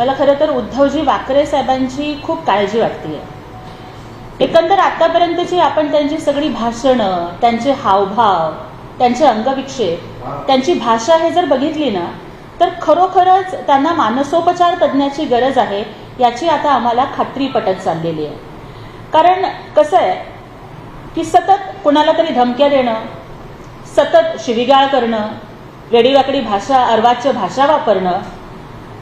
मला खरं तर उद्धवजी वाकरे साहेबांची खूप काळजी वाटते एकंदर आतापर्यंतची आपण त्यांची सगळी भाषणं त्यांचे हावभाव त्यांचे अंगविक्षेप त्यांची भाषा हे जर बघितली ना तर खरोखरच त्यांना मानसोपचार तज्ज्ञाची गरज आहे याची आता आम्हाला खात्री पटत चाललेली आहे. कारण कसं आहे की सतत कुणाला तरी धमक्या देणं सतत शिविगाळ करणं वेडीवाकडी भाषा अर्वाच्य भाषा वापरणं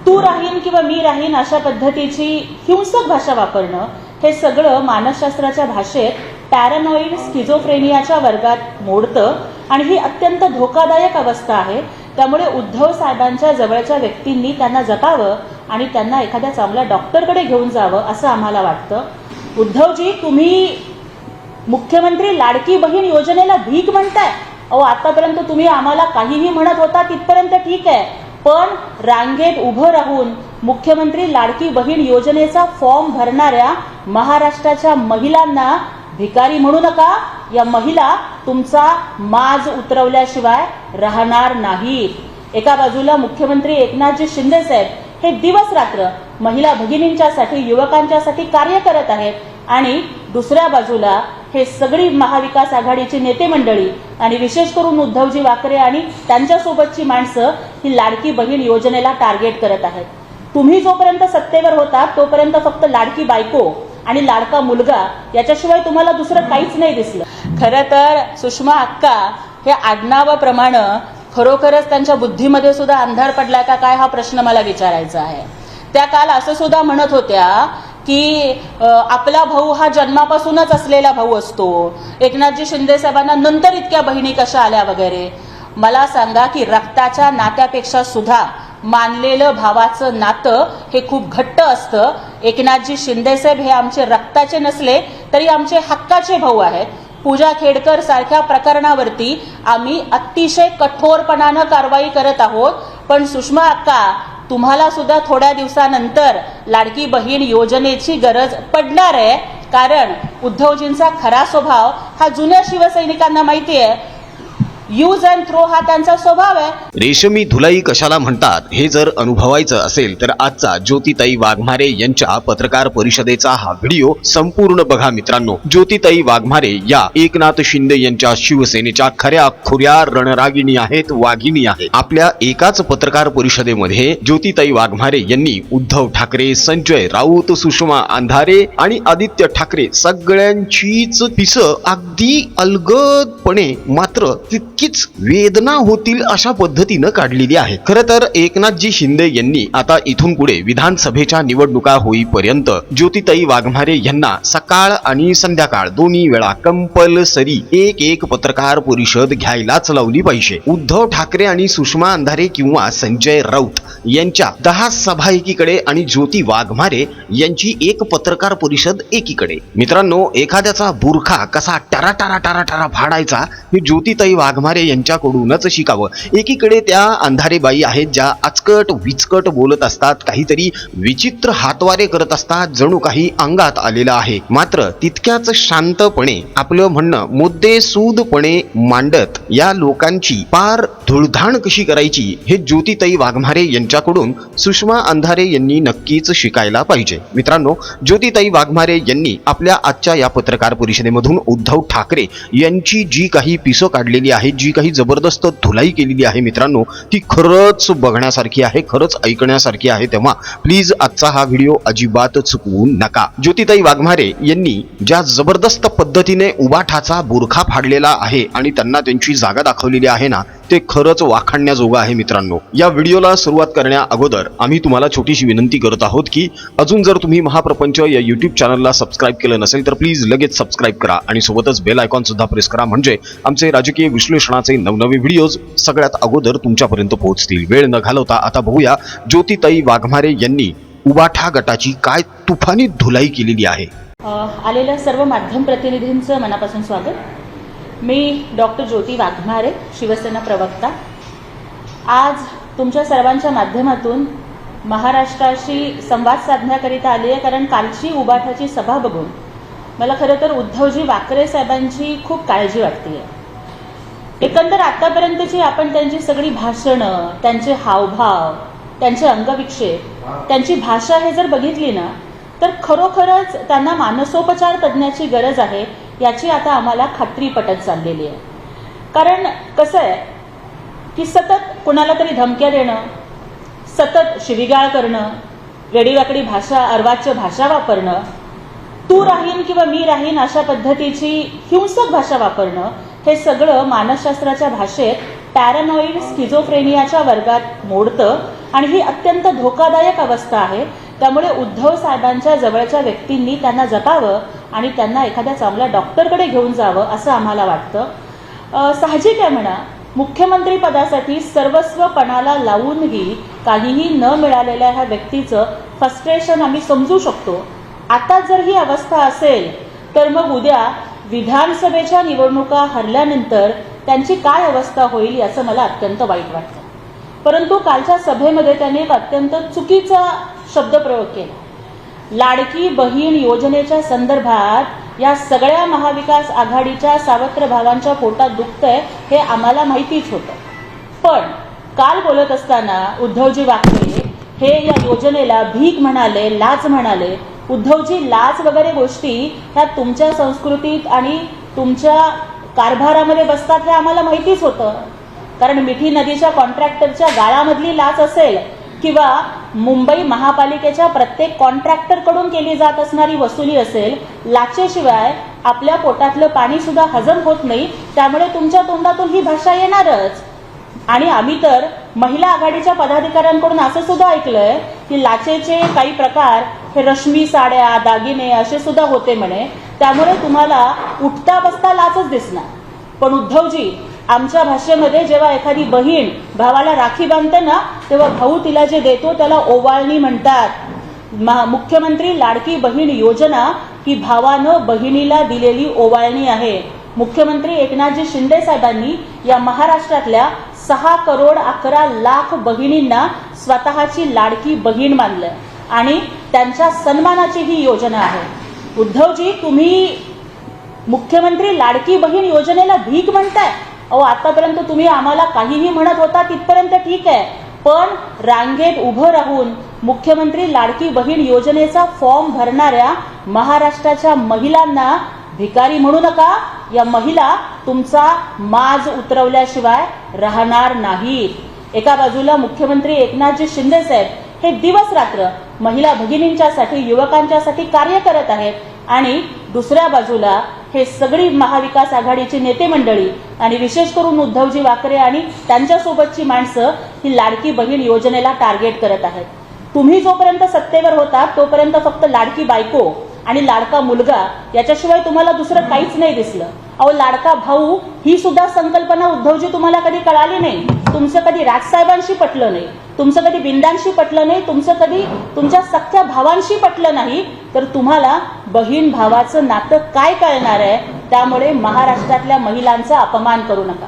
तू राहीन किंवा मी राहीन अशा पद्धतीची हिंसक भाषा वापरणं हे सगळं मानसशास्त्राच्या भाषेत पॅरानॉइड स्किझोफ्रेनियाच्या वर्गात मोडतं आणि ही अत्यंत धोकादायक अवस्था आहे. त्यामुळे उद्धव साहेबांच्या जवळच्या व्यक्तींनी त्यांना जपावं आणि त्यांना एखाद्या चांगल्या डॉक्टरकडे घेऊन जावं असं आम्हाला वाटतं. उद्धवजी तुम्ही मुख्यमंत्री लाडकी बहीण योजनेला भीक म्हणताय? अहो आतापर्यंत तुम्ही आम्हाला काहीही म्हणत होता तिथपर्यंत ठीक आहे. पण रांगेत उभं राहून मुख्यमंत्री लाडकी बहीण योजनेचा फॉर्म भरणाऱ्या महाराष्ट्राच्या महिलांना भिकारी म्हणू नका. या महिला तुमचा माज उतरवल्याशिवाय राहणार नाहीत. एका बाजूला मुख्यमंत्री एकनाथजी शिंदे साहेब हे दिवस रात्र महिला भगिनींच्यासाठी युवकांच्यासाठी कार्य करत आहेत आणि दुसऱ्या बाजूला हे सगळी महाविकास आघाडीची नेते मंडळी आणि विशेष करून उद्धवजी वाकरे आणि त्यांच्यासोबतची माणसं ही लाडकी बहीण योजनेला टार्गेट करत आहेत. तुम्ही जोपर्यंत सत्तेवर होता तोपर्यंत फक्त लाडकी बायको आणि लाडका मुलगा याच्याशिवाय तुम्हाला दुसरं काहीच नाही दिसलं. खरं तर सुषमा अक्का हे आडनावाप्रमाणे खरोखरच त्यांच्या बुद्धीमध्ये सुद्धा अंधार पडलाय का काय हा प्रश्न मला विचारायचा आहे. त्या काल असं सुद्धा म्हणत होत्या की आपला भाऊ हा जन्मापासूनच असलेला भाऊ असतो. एकनाथजी शिंदे साहेबांना नंतर इतक्या बहिणी कशा आल्या वगैरे? मला सांगा की रक्ताच्या नात्यापेक्षा सुद्धा मानलेलं भावाचं नातं हे खूप घट्ट असतं. एकनाथजी शिंदेसाहेब हे आमचे रक्ताचे नसले तरी आमचे हक्काचे भाऊ आहेत. पूजा खेडकर सारख्या प्रकरणावरती आम्ही अतिशय कठोरपणानं कारवाई करत आहोत. पण सुषमा अक्का तुम्हाला सुद्धा थोड्या दिवसानंतर लाडकी बहीण योजनेची गरज पडणार आहे. कारण उद्धवजींचा खरा स्वभाव हा जुन्या शिवसैनिकांना माहिती आहे यूज अँड थ्रो हा त्यांचा स्वभाव आहे. रेशमी धुलाई कशाला म्हणतात? हे जर अनुभवायचं असेल तर आजचा ज्योतिताई वाघमारे यांच्या पत्रकार परिषदेचा हा व्हिडिओ संपूर्ण बघा मित्रांनो. ज्योतिताई वाघमारे या एकनाथ शिंदे यांच्या शिवसेनेच्या खऱ्या खुऱ्या रणरागिणी आहेत वाघिणी आहेत. आपल्या एकाच पत्रकार परिषदेमध्ये ज्योतिताई वाघमारे यांनी उद्धव ठाकरे संजय राऊत सुषमा अंधारे आणि आदित्य ठाकरे सगळ्यांचीच पिसं अगदी अलगदपणे मात्र नक्कीच वेदना होतील अशा पद्धतीनं काढलेली आहे. खर तर एकनाथजी शिंदे यांनी आता इथून पुढे विधानसभेच्या निवडणुका होईपर्यंत ज्योतिताई वाघमारे यांना सकाळ आणि संध्याकाळ दोन्ही वेळा कंपल्सरी एक एक पत्रकार परिषद घ्यायलाच लावली पाहिजे. उद्धव ठाकरे आणि सुषमा अंधारे किंवा संजय राऊत यांच्या दहा सभा एकीकडे आणि ज्योती वाघमारे यांची एक पत्रकार परिषद एकीकडे. मित्रांनो एखाद्याचा बुरखा कसा टरा टारा टारा टरा फाडायचा हे ज्योतिताई वाघमारे यांच्याकडूनच शिकावं. एकीकडे त्या अंधारे बाई आहेत ज्या अचकट विचकट बोलत असतात काहीतरी विचित्र हातवारे करत असतात जणू काही अंगात आलेलं आहे. मात्र तितक्याच शांतपणे आपलं म्हणणं मुद्दे सूदपणे मांडत या लोकांची पार धुळधाण कशी करायची हे ज्योतिताई वाघमारे यांच्याकडून सुषमा अंधारे यांनी नक्कीच शिकायला पाहिजे. मित्रांनो ज्योतिताई वाघमारे यांनी आपल्या आजच्या या पत्रकार परिषदेमधून उद्धव ठाकरे यांची जी काही पिसं काढलेली आहे जी काही जबरदस्त धुलाई केलेली आहे मित्रांनो ती खरंच बघण्यासारखी आहे खरंच ऐकण्यासारखी आहे. तेव्हा प्लीज आजचा हा व्हिडिओ अजिबात चुकवू नका. ज्योतिताई वाघमारे यांनी ज्या जबरदस्त पद्धतीने उबाठाचा बुरखा फाडलेला आहे आणि त्यांना त्यांची जागा दाखवलेली आहे ना ते खरंच वाखाणण्याजोगं आहे मित्रांनो. या व्हिडिओला सुरुवात करण्या अगोदर आम्ही तुम्हाला छोटीशी विनंती करत आहोत की अजून जर तुम्ही महाप्रपंच या युट्यूब चॅनलला सबस्क्राईब केलं नसेल तर प्लीज लगेच सबस्क्राईब करा आणि सोबतच बेल आयकॉन सुद्धा प्रेस करा. म्हणजे आमचे राजकीय विश्लेषण विश्लेषणाचे नवनवे व्हिडिओज सगळ्यात अगोदर तुमच्यापर्यंत पोहोचतील. वेळ न घालवता आता बघूया ज्योतिताई वाघमारे यांनी उबाठा गटाची काय तुफानी धुलाई केलेली आहे. आलेल्या सर्व माध्यम प्रतिनिधींचं मनापासून स्वागत. मी डॉक्टर ज्योती वाघमारे शिवसेना प्रवक्ता. आज तुमच्या सर्वांच्या माध्यमातून महाराष्ट्राशी संवाद साधण्याकरिता आली आहे कारण कालची उबाठाची सभा बघून मला खरं तर उद्धवजी वाकरे साहेबांची खूप काळजी वाटते आहे एकंदर आतापर्यंतची आपण त्यांची सगळी भाषणं त्यांचे हावभाव त्यांचे अंगविक्षेप त्यांची भाषा हे जर बघितली ना तर खरोखरच त्यांना मानसोपचार तज्ज्ञाची गरज आहे याची आता आम्हाला खात्री पटत चाललेली आहे. कारण कसं आहे की सतत कुणाला तरी धमक्या देणं सतत शिविगाळ करणं वेडीवाकडी भाषा अर्वाच्य भाषा वापरणं तू राहीन किंवा मी राहीन अशा पद्धतीची हिंसक भाषा वापरणं हे सगळं मानसशास्त्राच्या भाषेत पॅरानॉइड स्किझोफ्रेनियाच्या वर्गात मोडतं आणि ही अत्यंत धोकादायक अवस्था आहे. त्यामुळे उद्धव साहेबांच्या जवळच्या व्यक्तींनी त्यांना जपावं आणि त्यांना एखाद्या चांगल्या डॉक्टरकडे घेऊन जावं असं आम्हाला वाटतं. साहजिक आहे म्हणा. मुख्यमंत्री पदासाठी सर्वस्वपणाला लावूनही काहीही न मिळालेल्या ह्या व्यक्तीचं फ्रस्ट्रेशन आम्ही समजू शकतो. आता जर ही अवस्था असेल तर मग उद्या विधानसभेच्या निवडणुका हरल्यानंतर त्यांची काय अवस्था होईल याचं मला अत्यंत वाईट वाटतं. परंतु कालच्या सभेमध्ये त्यांनी एक अत्यंत चुकीचा शब्दप्रयोग केला. लाडकी बहीण योजनेच्या संदर्भात या सगळ्या महाविकास आघाडीच्या सावत्र भावांच्या पोटात दुखतंय हे आम्हाला माहितीच होतं. पण काल बोलत असताना उद्धवजी वाकरे हे या योजनेला भीक म्हणाले लाच म्हणाले उद्धवजी लाच वगैरे गोष्टी ह्या तुमच्या संस्कृतीत आणि तुमच्या कारभारामध्ये बसतात हे आम्हाला माहितीच होतं. कारण मिठी नदीच्या कॉन्ट्रॅक्टरच्या गाळामधली लाच असेल किंवा मुंबई महापालिकेच्या प्रत्येक कॉन्ट्रॅक्टरकडून केली जात असणारी वसुली असेल लाचेशिवाय आपल्या पोटातलं पाणी सुद्धा हजम होत नाही त्यामुळे तुमच्या तोंडातून ही भाषा येणारच. आणि आम्ही तर महिला आघाडीच्या पदाधिकाऱ्यांकडून असं सुद्धा ऐकलंय की लाचेचे काही प्रकार हे रश्मी साड्या दागिने असे सुद्धा होते म्हणे. त्यामुळे तुम्हाला उठता बसता लाचच दिसणार. पण उद्धवजी आमच्या भाषेमध्ये जेव्हा एखादी बहीण भावाला राखी बांधते ना तेव्हा भाऊ तिला जे देतो त्याला ओवाळणी म्हणतात. मुख्यमंत्री लाडकी बहीण योजना ही भावानं बहिणीला दिलेली ओवाळणी आहे. मुख्यमंत्री एकनाथजी शिंदे साहेबांनी या महाराष्ट्रातल्या सहा करोड अकरा लाख बहिणींना स्वतःची लाडकी बहीण मानलं आणि त्यांच्या सन्मानाची ही योजना आहे. उद्धवजी तुम्ही मुख्यमंत्री लाडकी बहीण योजनेला भीक म्हणताय. अहो आतापर्यंत तुम्ही आम्हाला काहीही म्हणत होता तिथपर्यंत ठीक आहे. पण रांगेत उभं राहून मुख्यमंत्री लाडकी बहीण योजनेचा फॉर्म भरणाऱ्या महाराष्ट्राच्या महिलांना भिकारी म्हणू नका. या महिला तुमचा माज उतरवल्याशिवाय राहणार नाहीत. एका बाजूला मुख्यमंत्री एकनाथजी शिंदे साहेब हे दिवस रात्र महिला भगिनींच्यासाठी युवकांच्यासाठी कार्य करत आहेत. आणि दुसऱ्या बाजूला हे सगळी महाविकास आघाडीची नेते मंडळी आणि विशेष करून उद्धवजी वाकरे आणि त्यांच्यासोबतची माणसं ही लाडकी बहीण योजनेला टार्गेट करत आहेत. तुम्ही जोपर्यंत सत्तेवर होता तोपर्यंत फक्त लाडकी बायको आणि लाडका मुलगा याच्याशिवाय तुम्हाला दुसरं काहीच नाही दिसलं. अहो लाडका भाऊ ही सुद्धा संकल्पना उद्धवजी तुम्हाला कधी कळाली नाही. तुमचं कधी राजसाहेबांशी पटलं नाही. तुमचं कधी बिंदांशी पटलं नाही. तुमचं कधी तुमच्या सख्या भावांशी पटलं नाही. तर तुम्हाला बहीण भावाचं नातं काय कळणार आहे त्यामुळे महाराष्ट्रातल्या महिलांचा अपमान करू नका.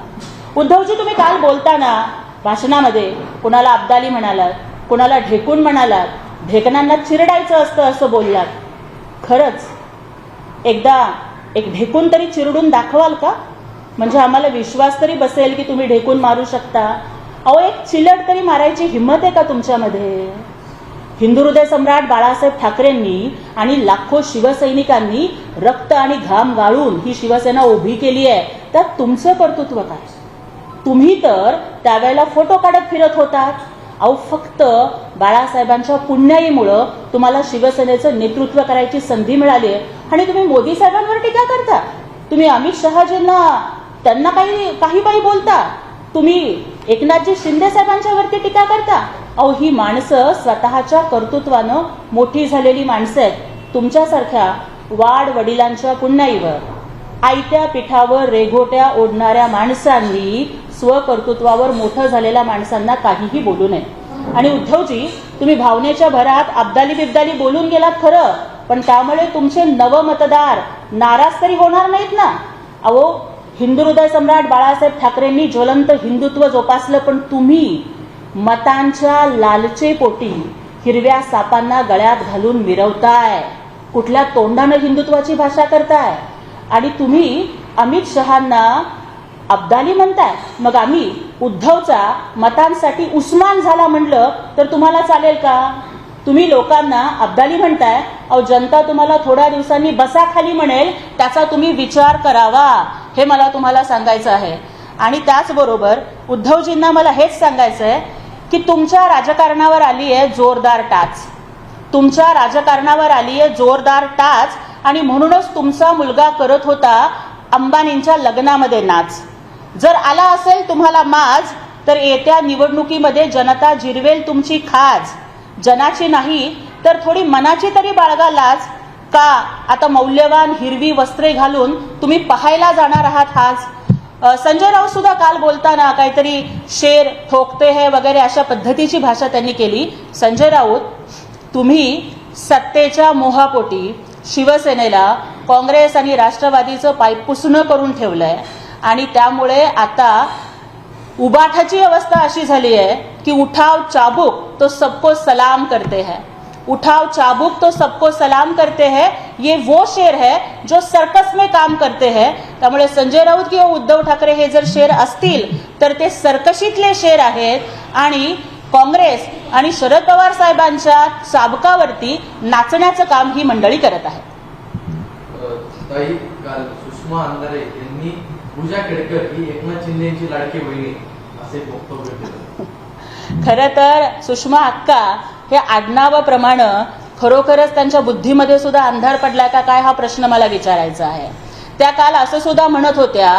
उद्धवजी तुम्ही काल बोलताना भाषणामध्ये कुणाला अब्दाली म्हणालात कुणाला ढेकून म्हणालात ढेकणांना चिरडायचं असतं असं बोललात. खरंच एकदा एक ढेकून तरी चिरडून दाखवाल का? म्हणजे आम्हाला विश्वास तरी बसेल की तुम्ही ढेकून मारू शकता. अहो एक चिलट तरी मारायची हिंमत आहे का तुमच्यामध्ये? हिंदू हृदय सम्राट बाळासाहेब ठाकरेंनी आणि लाखो शिवसैनिकांनी रक्त आणि घाम गाळून ही शिवसेना उभी केली आहे. त्यात तुमचं कर्तृत्व काय? तुम्ही तर त्यावेळेला फोटो काढत फिरत होतात. अहो फक्त बाळासाहेबांच्या पुण्याईमुळं तुम्हाला शिवसेनेचं नेतृत्व करायची संधी मिळाली आहे आणि तुम्ही मोदी साहेबांवर टीका करता. तुम्ही अमित शहाजींना त्यांना काही काही काही बोलता. तुम्ही एकनाथजी शिंदे साहेबांच्या वरती टीका करता. अहो ही माणसं स्वतःच्या कर्तृत्वानं मोठी झालेली माणसं आहेत. तुमच्यासारख्या वाड वडिलांच्या पुण्याईवर. आयत्या पिठावर रेघोट्या ओढणाऱ्या माणसांनी स्वकर्तृत्वावर मोठं झालेल्या माणसांना काहीही बोलू नये. आणि उद्धवजी तुम्ही भावनेच्या भरात अब्दाली बिब्दाली बोलून गेलात खरं पण त्यामुळे तुमचे नवमतदार नाराज तरी होणार नाहीत ना? अहो हिंदू हृदय सम्राट बाळासाहेब ठाकरेंनी ज्वलंत हिंदुत्व जोपासलं पण तुम्ही मतांच्या लालचेपोटी हिरव्या सापांना गळ्यात घालून मिरवताय. कुठल्या तोंडानं हिंदुत्वाची भाषा करताय? आणि तुम्ही अमित शहांना अब्दाली म्हणताय. मग आम्ही उद्धवचा मतांसाठी उस्मान झाला म्हणलं तर तुम्हाला चालेल का? तुम्ही लोकांना अब्दाली म्हणताय अहो जनता तुम्हाला थोड्या दिवसांनी बसाखाली म्हणेल त्याचा तुम्ही विचार करावा. हे मला तुम्हाला सांगायचं आहे. आणि त्याचबरोबर उद्धवजींना मला हेच सांगायचं आहे की तुमच्या राजकारणावर आली आहे जोरदार टाच. तुमच्या राजकारणावर आली आहे जोरदार टाच आणि म्हणूनच तुमचा मुलगा करत होता अंबानींच्या लग्नामध्ये नाच. जर आला असेल तुम्हाला माज तर येत्या निवडणुकीमध्ये जनता जिरवेल तुमची खाज. जनाची नाही तर थोडी मनाची तरी बाळगा लाज. का आता मौल्यवान हिरवी वस्त्रे घालून तुम्ही पाहायला जाणार आहात आज? संजय राऊत सुद्धा काल बोलताना काहीतरी शेर ठोकते है वगैरे अशा पद्धतीची भाषा त्यांनी केली. संजय राऊत तुम्ही सत्तेच्या मोहापोटी शिवसेनेला काँग्रेस आणि राष्ट्रवादीचं पायपुसणं करून ठेवलंय. आणि त्यामुळे आता उबाठाची अवस्था अशी झाली आहे की उठाव चाबुक तो सबको सलाम करते हैं. उठाव चाबुक तो सबको सलाम करते हैं. ये वो शेर है जो सर्कस में काम करते हैं. त्यामुळे संजय राऊत किंवा उद्धव ठाकरे हे जर शेर असतील तर ते सर्कशीतले शेर आहेत. आणि काँग्रेस आणि शरद पवार साहेबांच्या साबकावरती नाचण्याचं काम ही मंडळी करत आहे. सुषमा अंधारे यांनी पूजा केडकर ही एकनाथ शिंदे यांची लाडकी बहिणी असे वक्तव्य केलं. खरं तर सुषमा अक्का हे आडनावाप्रमाणे खरोखरच त्यांच्या बुद्धीमध्ये सुद्धा अंधार पडलाय का काय हा प्रश्न मला विचारायचा आहे. त्या काल असं सुद्धा म्हणत होत्या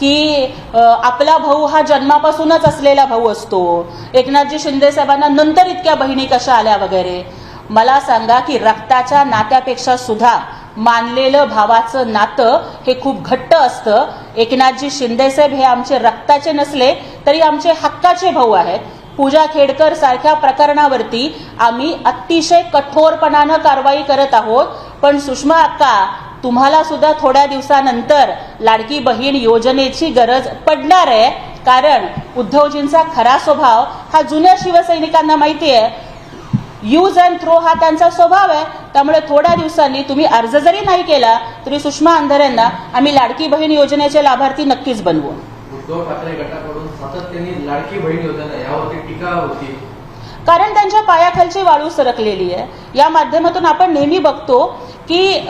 की आपला भाऊ हा जन्मापासूनच असलेला भाऊ असतो. एकनाथजी शिंदे साहेबांना नंतर इतक्या बहिणी कशा आल्या वगैरे? मला सांगा की रक्ताच्या नात्यापेक्षा सुद्धा मानलेलं भावाचं नातं हे खूप घट्ट असतं. एकनाथजी शिंदेसाहेब हे आमचे रक्ताचे नसले तरी आमचे हक्काचे भाऊ आहेत. पूजा खेडकर सारख्या प्रकरणावरती आम्ही अतिशय कठोरपणानं कारवाई करत आहोत. पण सुषमा अक्का तुम्हाला सुद्धा थोड्या दिवसानंतर लाडकी बहीण योजनेची गरज पडणार आहे. कारण उद्धवजींचा खरा स्वभाव हा जुन्या शिवसैनिकांना माहिती आहे. यूज अँड थ्रो हा त्यांचा स्वभाव आहे. त्यामुळे थोड्या दिवसांनी तुम्ही अर्ज जरी नाही केला तरी सुषमा अंधारेंना आम्ही लाडकी बहीण योजनेचे लाभार्थी नक्कीच बनवू. उद्धव ठाकरे गटाकडून सातत्याने लाडकी बहीण योजना यावरती टीका होती. कारण त्यांच्या पायाखालची वाळू सरकलेली आहे. या माध्यमातून आपण नेहमी बघतो की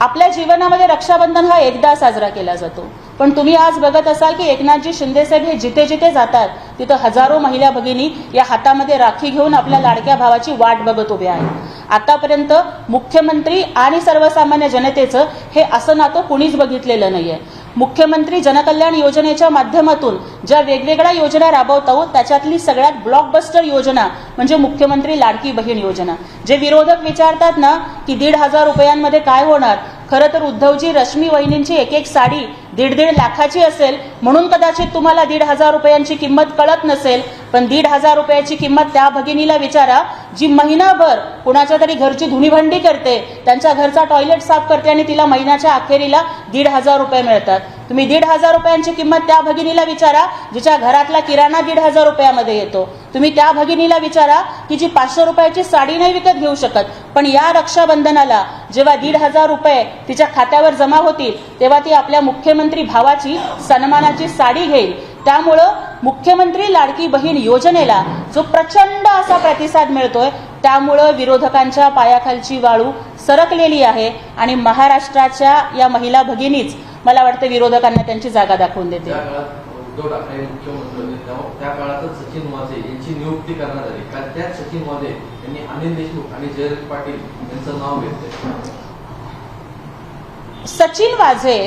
आपल्या जीवनामध्ये रक्षाबंधन हा एकदा साजरा केला जातो. पण तुम्ही आज बघत असाल की एकनाथजी शिंदेसाहेब हे जिथे जिथे जातात तिथं हजारो महिला भगिनी या हातामध्ये राखी घेऊन आपल्या लाडक्या भावाची वाट बघत उभ्या आहेत. आतापर्यंत मुख्यमंत्री आणि सर्वसामान्य जनतेचं हे असं नातं कुणीच बघितलेलं नाहीये. मुख्यमंत्री जनकल्याण योजनेच्या माध्यमातून ज्या वेगवेगळ्या योजना राबवतो त्याच्यातली सगळ्यात ब्लॉकबस्टर योजना म्हणजे मुख्यमंत्री लाडकी बहीण योजना. जे विरोधक विचारतात ना की दीड हजार रुपयांमध्ये काय होणार? खरं तर उद्धवजी रश्मी वहिनींची एक एक साडी दीड दीड लाखाची असेल म्हणून कदाचित तुम्हाला दीड हजार रुपयांची किंमत कळत नसेल पण दीड हजार रुपयाची किंमत त्या भगिनीला विचारा जी महिनाभर कुणाच्या तरी घरची धुणीभांडी करते त्यांच्या घरचा टॉयलेट साफ करते आणि तिला महिन्याच्या अखेरीला दीड हजार रुपये मिळतात. तुम्ही दीड हजार रुपयांची किंमत त्या भगिनीला विचारा जिच्या घरातला किराणा दीड हजार रुपयामध्ये येतो. तुम्ही त्या भगिनीला विचारा की जी पाचशे रुपयाची साडी नाही विकत घेऊ शकत पण या रक्षाबंधनाला जेव्हा दीड हजार रुपये तिच्या खात्यावर जमा होतील तेव्हा ती आपल्या मुख्यमंत्री भावाची सन्मानाची साडी घेईल. त्यामुळं मुख्यमंत्री लाडकी बहीण योजनेला जो प्रचंड असा प्रतिसाद मिळतोय त्यामुळं विरोधकांच्या पायाखालची वाळू सरकलेली आहे आणि महाराष्ट्राच्या या महिला भगिनीच मला वाटतं विरोधकांना त्यांची जागा दाखवून देते यांची नियुक्ती करण्यात आली. कारण त्याच सचिवमध्ये वाझे यांनी अनिल देशमुख आणि जयंत पाटील यांचं नाव घेतलं सचिन वाझे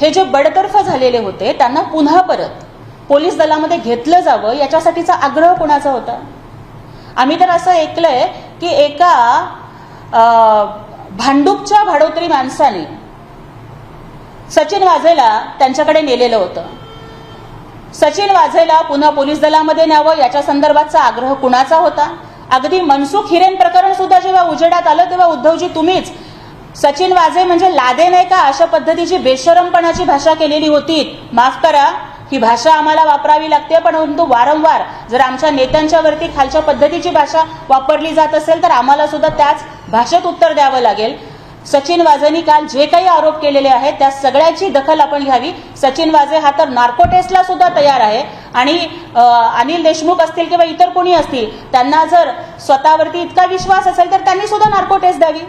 हे जे बडतर्फ झालेले होते त्यांना पुन्हा परत पोलीस दलामध्ये घेतलं जावं याच्यासाठीचा आग्रह कोणाचा होता? आम्ही तर असं ऐकलंय की एका अं, भांडूपच्या भाडोत्री माणसाने सचिन वाझेला त्यांच्याकडे नेलेलं होतं. सचिन वाझेला पुन्हा पोलीस दलामध्ये न्यावं याच्या संदर्भातचा आग्रह कुणाचा होता? अगदी मनसुख हिरेन प्रकरण सुद्धा जेव्हा उजेडात आलं तेव्हा उद्धवजी तुम्हीच सचिन वाझे म्हणजे लादे नाही का अशा पद्धतीची बेशरमपणाची भाषा केलेली होती. माफ करा ही भाषा आम्हाला वापरावी लागते परंतु वारंवार जर आमच्या नेत्यांच्या वरती खालच्या पद्धतीची भाषा वापरली जात असेल तर आम्हाला सुद्धा त्याच भाषेत उत्तर द्यावं लागेल. सचिन वाझेंनी काल जे काही आरोप केलेले आहेत त्या सगळ्याची दखल आपण घ्यावी. सचिन वाझे हा तर नार्को टेस्टला सुद्धा तयार आहे. आणि अनिल देशमुख असतील किंवा इतर कोणी असतील त्यांना जर स्वतःवरती इतका विश्वास असेल तर त्यांनी सुद्धा नार्को टेस्ट द्यावी.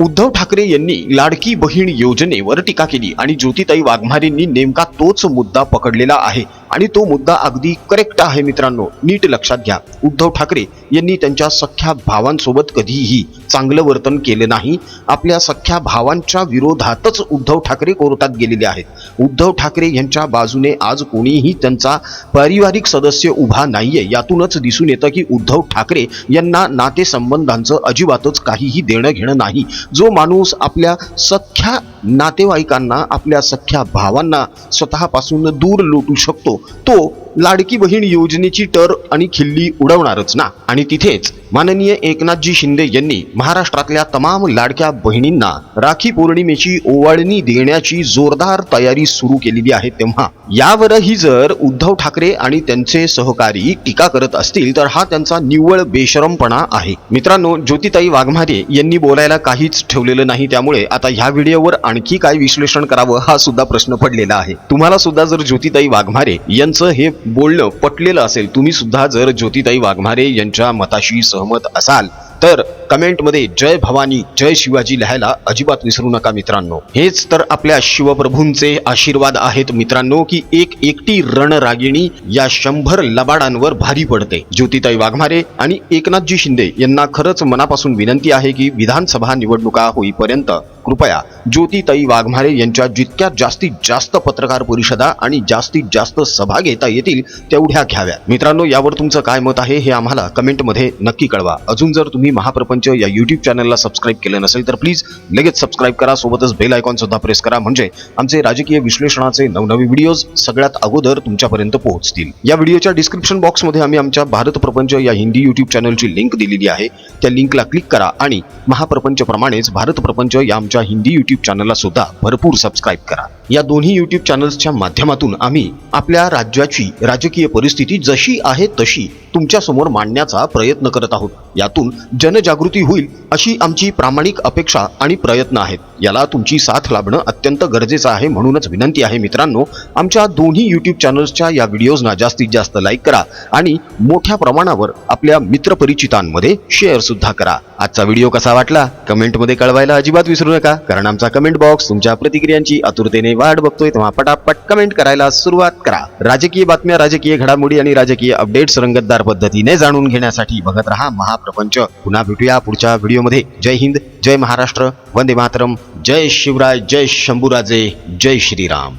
उद्धव ठाकरे यांनी लाडकी बहीण योजनेवर टीका केली आणि ज्योतिताई वाघमारेंनी नेमका तोच मुद्दा पकडलेला आहे. आणि तो मुद्दा अगदी करेक्ट आहे मित्रांनो नीट लक्षात घ्या. उद्धव ठाकरे यांनी त्यांच्या सख्या भावांसोबत कधीही चांगलं वर्तन केलं नाही. आपल्या सख्या भावांच्या विरोधातच उद्धव ठाकरे कोर्टात गेलेले आहेत. उद्धव ठाकरे यांच्या बाजूने आज कोणीही त्यांचा पारिवारिक सदस्य उभा नाहीये यातूनच दिसून येतं की उद्धव ठाकरे यांना नातेसंबंधांचं अजिबातच काहीही देणं घेणं नाही. जो माणूस आपल्या सख्या नातेवाईकांना आपल्या सख्या भावांना स्वतःपासून दूर लोटू शकतो तो लाडकी बहीण योजनेची टर आणि खिल्ली उडवणारच ना. आणि तिथेच माननीय एकनाथजी शिंदे यांनी महाराष्ट्रातल्या तमाम लाडक्या बहिणींना राखी पौर्णिमेची ओवाळणी देण्याची जोरदार तयारी सुरू केलेली आहे तेव्हा. यावरही जर उद्धव ठाकरे आणि त्यांचे सहकारी टीका करत असतील तर हा त्यांचा निव्वळ बेशरमपणा आहे. मित्रांनो ज्योतिताई वाघमारे यांनी बोलायला काहीच ठेवलेलं नाही त्यामुळे आता ह्या व्हिडिओवर आणखी काय विश्लेषण करावं हा सुद्धा प्रश्न पडलेला आहे. तुम्हाला सुद्धा जर ज्योतिताई वाघमारे यांचं हे बोलणं पटलेलं असेल तुम्ही सुद्धा जर ज्योतिताई वाघमारे यांच्या मताशी सहमत असाल तर कमेंटमध्ये जय भवानी जय शिवाजी लिहायला अजिबात विसरू नका मित्रांनो. हेच तर आपल्या शिवप्रभूंचे आशीर्वाद आहेत मित्रांनो की एक एकटी रणरागिणी या शंभर लबाडांवर भारी पडते. ज्योतिताई वाघमारे आणि एकनाथजी शिंदे यांना खरंच मनापासून विनंती आहे की विधानसभा निवडणुका होईपर्यंत कृपया ज्योतिताई वाघमारे यांच्या जितक्या जास्तीत जास्त पत्रकार परिषदा आणि जास्तीत जास्त सभा घेता येतील तेवढ्या घ्याव्या. मित्रांनो यावर तुमचं काय मत आहे हे आम्हाला कमेंटमध्ये नक्की कळवा. अजून जर तुम्ही महाप्रपंच या युट्यूब चॅनलला सबस्क्राईब केलं नसेल तर प्लीज लगेच सबस्क्राईब करा. सोबतच बेल आयकॉन सुद्धा प्रेस करा. म्हणजे आमचे राजकीय विश्लेषणाचे नवनवी व्हिडिओज सगळ्यात अगोदर तुमच्यापर्यंत पोहोचतील. या व्हिडिओच्या डिस्क्रिप्शन बॉक्समध्ये आम्ही आमच्या भारत प्रपंच या हिंदी युट्यूब चॅनलची लिंक दिलेली आहे. त्या लिंकला क्लिक करा आणि महाप्रपंच प्रमाणेच भारत प्रपंच या आमच्या हिंदी युट्यूब चॅनलला सुद्धा भरपूर सबस्क्राईब करा. या दोन्ही युट्यूब चॅनल्सच्या माध्यमातून आम्ही आपल्या राज्याची राजकीय परिस्थिती जशी आहे तशी तुमच्यासमोर मांडण्याचा प्रयत्न करत आहोत. यातून जनजागृती होईल अशी आमची प्रामाणिक अपेक्षा आणि प्रयत्न आहेत. याला तुमची साथ लाभणं अत्यंत गरजेचं आहे म्हणूनच विनंती आहे मित्रांनो आमच्या दोन्ही यूट्यूब चॅनल्सच्या या व्हिडिओजना जास्तीत जास्त लाईक करा आणि मोठ्या प्रमाणावर आपल्या मित्रपरिचितांमध्ये शेअर सुद्धा करा. आजचा व्हिडिओ कसा वाटला? कमेंटमध्ये कळवायला अजिबात विसरू नका कारण आमचा कमेंट बॉक्स तुमच्या प्रतिक्रियांची आतुरतेने वाट बघतोय तेव्हा पटापट कमेंट करायला सुरुवात करा. राजकीय बातम्या राजकीय घडामोडी आणि राजकीय अपडेट्स रंगतदार पद्धतीने जाणून घेण्यासाठी बघत रहा महाप्रपंच. पुन्हा भेटूया पुढच्या व्हिडिओमध्ये. जय हिंद जय महाराष्ट्र वंदे मातरम जय शिवराय जय शंभूराजे जय श्रीराम.